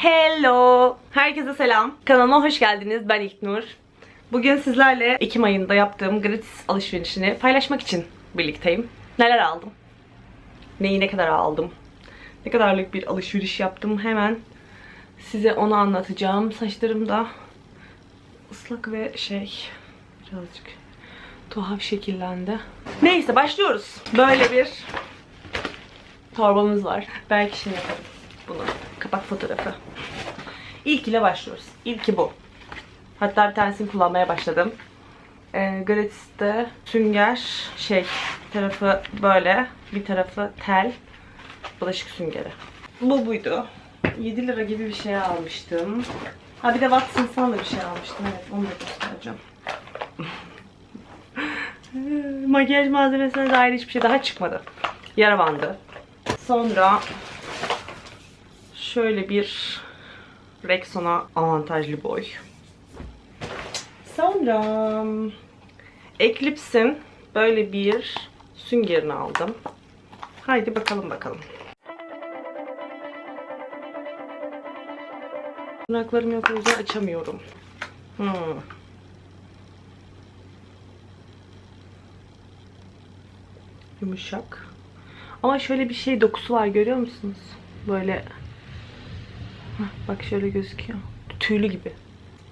Hello! Herkese selam. Kanalıma hoş geldiniz. Ben İlknur. Bugün sizlerle Ekim ayında yaptığım gratis alışverişini paylaşmak için birlikteyim. Neler aldım? Neyi ne kadar aldım? Ne kadarlık bir alışveriş yaptım hemen size onu anlatacağım. Saçlarım da ıslak ve şey birazcık tuhaf şekillendi. Neyse başlıyoruz. Böyle bir torbamız var. Belki şey yaparım bunu. Kapak fotoğrafı. İlk ile başlıyoruz. İlki bu. Hatta bir tanesini kullanmaya başladım. Ee, Gratis'te sünger şey bir tarafı böyle bir tarafı tel bulaşık süngeri. Bu buydu. 7 lira gibi bir şey almıştım. Ha bir de Watson's'tan da bir şey almıştım. Evet onu da göstereceğim. Makyaj malzemesine dair hiçbir şey daha çıkmadı. Yara bandı. Sonra şöyle bir Rexona avantajlı boy. Sonra Eclipse'in böyle bir süngerini aldım. Haydi bakalım bakalım. Tırnaklarım yok o yüzden açamıyorum. Hmm. Yumuşak. Ama şöyle bir şey dokusu var görüyor musunuz? Böyle Hah, bak şöyle gözüküyor. Tüylü gibi.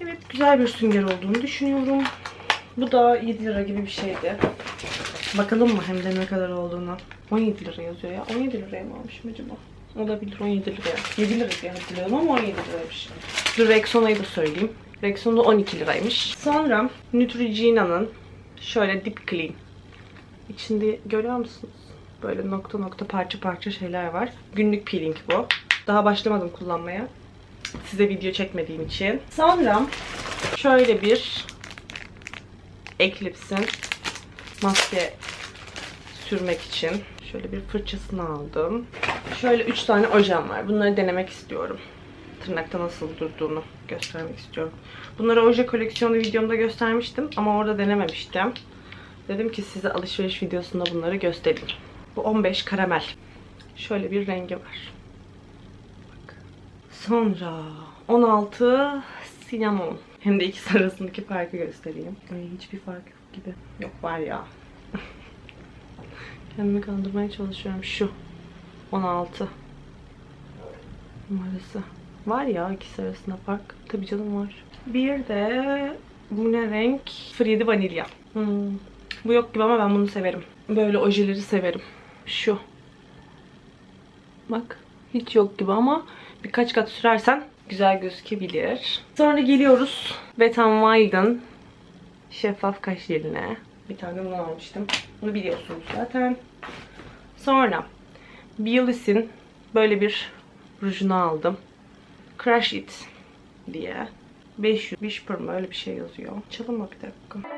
Evet güzel bir sünger olduğunu düşünüyorum. Bu da 7 lira gibi bir şeydi. Bakalım mı hem de ne kadar olduğunu. 17 lira yazıyor ya. 17 liraya mı almışım acaba? Olabilir 17 liraya. 7 lira diye hatırlıyorum ama 17 liraymış. Dur Rexona'yı da söyleyeyim. Rexona 12 liraymış. Sonra Neutrogena'nın şöyle Deep Clean. İçinde görüyor musunuz? Böyle nokta nokta parça parça şeyler var. Günlük peeling bu. Daha başlamadım kullanmaya. Size video çekmediğim için. Sonra şöyle bir Eclipse'in maske sürmek için şöyle bir fırçasını aldım. Şöyle 3 tane ojem var. Bunları denemek istiyorum. Tırnakta nasıl durduğunu göstermek istiyorum. Bunları oje koleksiyonu videomda göstermiştim ama orada denememiştim. Dedim ki size alışveriş videosunda bunları göstereyim. Bu 15 karamel. Şöyle bir rengi var. Sonra 16 cinnamon. Hem de ikisi arasındaki farkı göstereyim. Ay, hiçbir fark yok gibi. Yok var ya. Kendimi kandırmaya çalışıyorum. Şu. 16. Numarası. Var ya ikisi arasında fark. Tabii canım var. Bir de bu ne renk? Friedi vanilya. Hmm. Bu yok gibi ama ben bunu severim. Böyle ojeleri severim. Şu. Bak. Hiç yok gibi ama birkaç kat sürersen güzel gözükebilir. Sonra geliyoruz Wet n Wild'ın şeffaf kaş jeline. Bir tane bunu almıştım. Bunu biliyorsunuz zaten. Sonra Biolis'in böyle bir rujunu aldım. Crush It diye. 500 Whisper mı öyle bir şey yazıyor. Çalın mı bir dakika.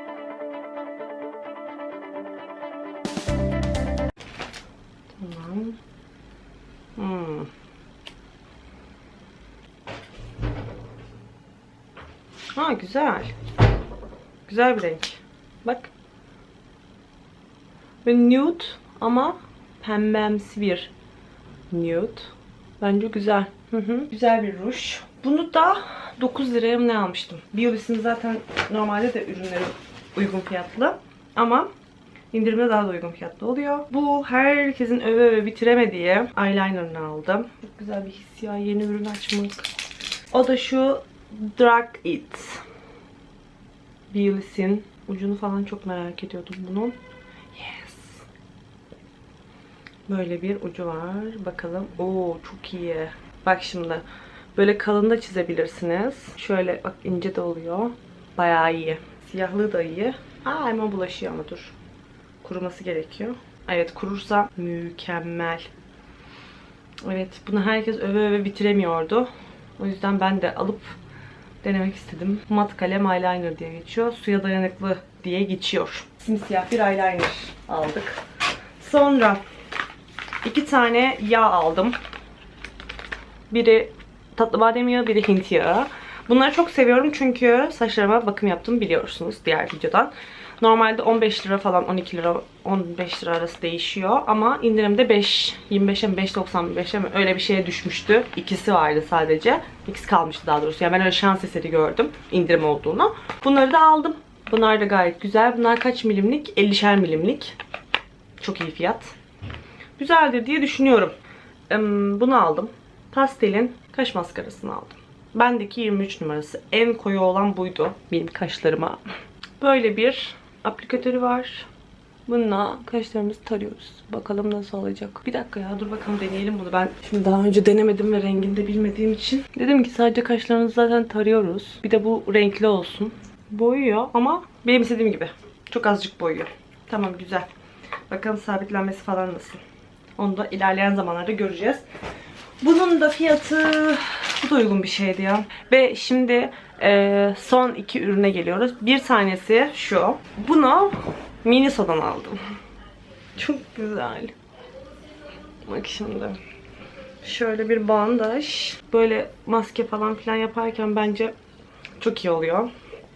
Güzel. Güzel bir renk. Bak. Ve nude ama pembemsi bir nude. Bence güzel. Hı hı. Güzel bir ruj. Bunu da 9 liraya mı ne almıştım? Biolis'in zaten normalde de ürünleri uygun fiyatlı. Ama indirimde daha da uygun fiyatlı oluyor. Bu herkesin öve öve bitiremediği eyeliner'ını aldım. Çok güzel bir his ya yeni ürün açmak. O da şu Drag It. Biolis'in ucunu falan çok merak ediyordum bunun. Yes. Böyle bir ucu var. Bakalım. Oo çok iyi. Bak şimdi. Böyle kalın da çizebilirsiniz. Şöyle bak ince de oluyor. Bayağı iyi. Siyahlığı da iyi. Aa hemen bulaşıyor ama dur. Kuruması gerekiyor. Evet kurursa mükemmel. Evet bunu herkes öve öve bitiremiyordu. O yüzden ben de alıp denemek istedim. Mat kalem eyeliner diye geçiyor. Suya dayanıklı diye geçiyor. Simsiyah bir eyeliner aldık. Sonra iki tane yağ aldım. Biri tatlı badem yağı, biri Hint yağı. Bunları çok seviyorum çünkü saçlarıma bakım yaptım biliyorsunuz diğer videodan. Normalde 15 lira falan 12 lira 15 lira arası değişiyor ama indirimde 5 25'e mi 5.95'e mi öyle bir şeye düşmüştü. İkisi vardı sadece. İkisi kalmıştı daha doğrusu. Yani ben öyle şans eseri gördüm indirim olduğunu. Bunları da aldım. Bunlar da gayet güzel. Bunlar kaç milimlik? 50'şer milimlik. Çok iyi fiyat. Güzeldir diye düşünüyorum. Bunu aldım. Pastel'in kaş maskarasını aldım. Bendeki 23 numarası. En koyu olan buydu benim kaşlarıma. Böyle bir aplikatörü var. Bununla kaşlarımızı tarıyoruz. Bakalım nasıl olacak. Bir dakika ya dur bakalım deneyelim bunu. Ben şimdi daha önce denemedim ve rengini de bilmediğim için. Dedim ki sadece kaşlarınızı zaten tarıyoruz. Bir de bu renkli olsun. Boyuyor ama benim istediğim gibi. Çok azıcık boyuyor. Tamam güzel. Bakalım sabitlenmesi falan nasıl. Onu da ilerleyen zamanlarda göreceğiz. Bunun da fiyatı bu da uygun bir şeydi ya. Ve şimdi e, son iki ürüne geliyoruz. Bir tanesi şu. Bunu Miniso'dan aldım. Çok güzel. Bak şimdi. Şöyle bir bandaj. Böyle maske falan filan yaparken bence çok iyi oluyor.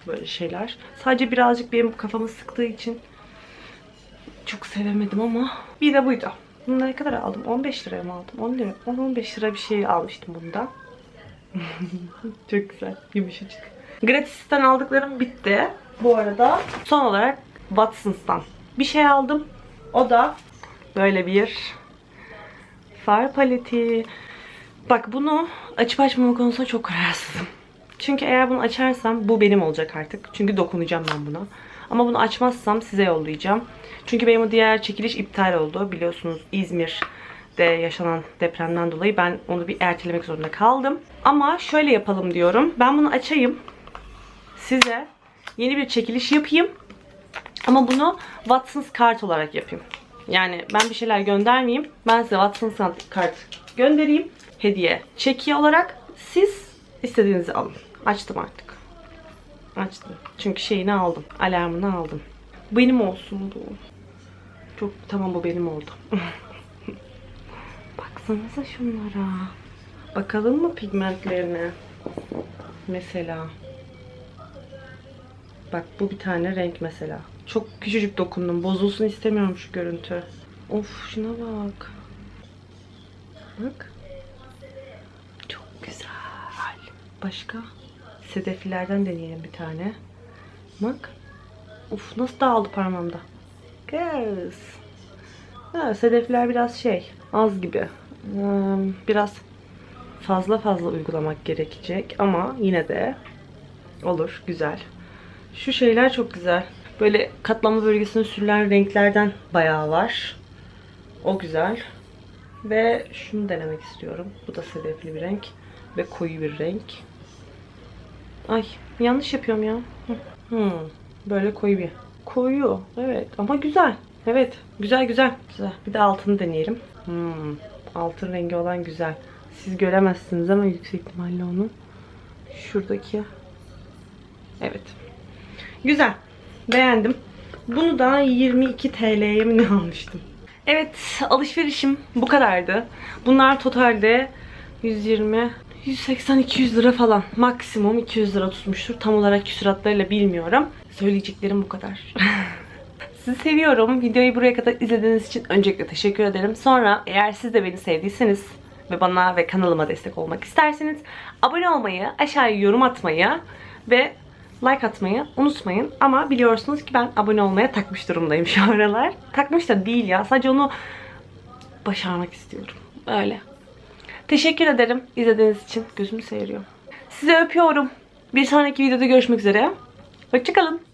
Böyle şeyler. Sadece birazcık benim kafamı sıktığı için çok sevemedim ama bir de buydu. Bunu ne kadar aldım? 15 liraya mı aldım? 10 lira. 10-15 lira bir şey almıştım bunda. Çok güzel. Yumuşacık. Gratis'ten aldıklarım bitti. Bu arada son olarak Watsons'tan bir şey aldım. O da böyle bir far paleti. Bak bunu açıp açmama konusunda çok kararsızım. Çünkü eğer bunu açarsam bu benim olacak artık. Çünkü dokunacağım ben buna. Ama bunu açmazsam size yollayacağım. Çünkü benim o diğer çekiliş iptal oldu. Biliyorsunuz İzmir'de yaşanan depremden dolayı ben onu bir ertelemek zorunda kaldım. Ama şöyle yapalım diyorum. Ben bunu açayım. Size yeni bir çekiliş yapayım. Ama bunu Watsons kart olarak yapayım. Yani ben bir şeyler göndermeyeyim. Ben size Watsons kart göndereyim. Hediye. Çeki olarak siz istediğinizi alın. Açtım artık. Açtım. Çünkü şeyini aldım. Alarmını aldım. Benim olsun bu. Çok tamam bu benim oldu. Baksanıza şunlara. Bakalım mı pigmentlerine? Mesela. Bak bu bir tane renk mesela. Çok küçücük dokundum. Bozulsun istemiyorum şu görüntü. Of şuna bak. Bak. Çok güzel. Başka? Sedeflilerden deneyelim bir tane. Bak. Uf nasıl dağıldı parmağımda. Kız. Ha, sedefler biraz şey. Az gibi. Biraz fazla fazla uygulamak gerekecek. Ama yine de olur. Güzel. Şu şeyler çok güzel. Böyle katlama bölgesine sürülen renklerden bayağı var. O güzel. Ve şunu denemek istiyorum. Bu da sedefli bir renk. Ve koyu bir renk. Ay yanlış yapıyorum ya. Hmm, böyle koyu bir. Koyu. Evet ama güzel. Evet güzel güzel. Güzel. Bir de altını deneyelim. Hmm, altın rengi olan güzel. Siz göremezsiniz ama yüksek ihtimalle onu. Şuradaki. Evet. Güzel. Beğendim. Bunu da 22 TL'ye mi almıştım? Evet alışverişim bu kadardı. Bunlar totalde 120 180-200 lira falan. Maksimum 200 lira tutmuştur. Tam olarak küsuratlarıyla bilmiyorum. Söyleyeceklerim bu kadar. Sizi seviyorum. Videoyu buraya kadar izlediğiniz için öncelikle teşekkür ederim. Sonra eğer siz de beni sevdiyseniz ve bana ve kanalıma destek olmak isterseniz abone olmayı, aşağıya yorum atmayı ve like atmayı unutmayın. Ama biliyorsunuz ki ben abone olmaya takmış durumdayım şu aralar. Takmış da değil ya. Sadece onu başarmak istiyorum. Öyle. Teşekkür ederim izlediğiniz için. Gözümü seyiriyor. Size öpüyorum. Bir sonraki videoda görüşmek üzere. Hoşçakalın.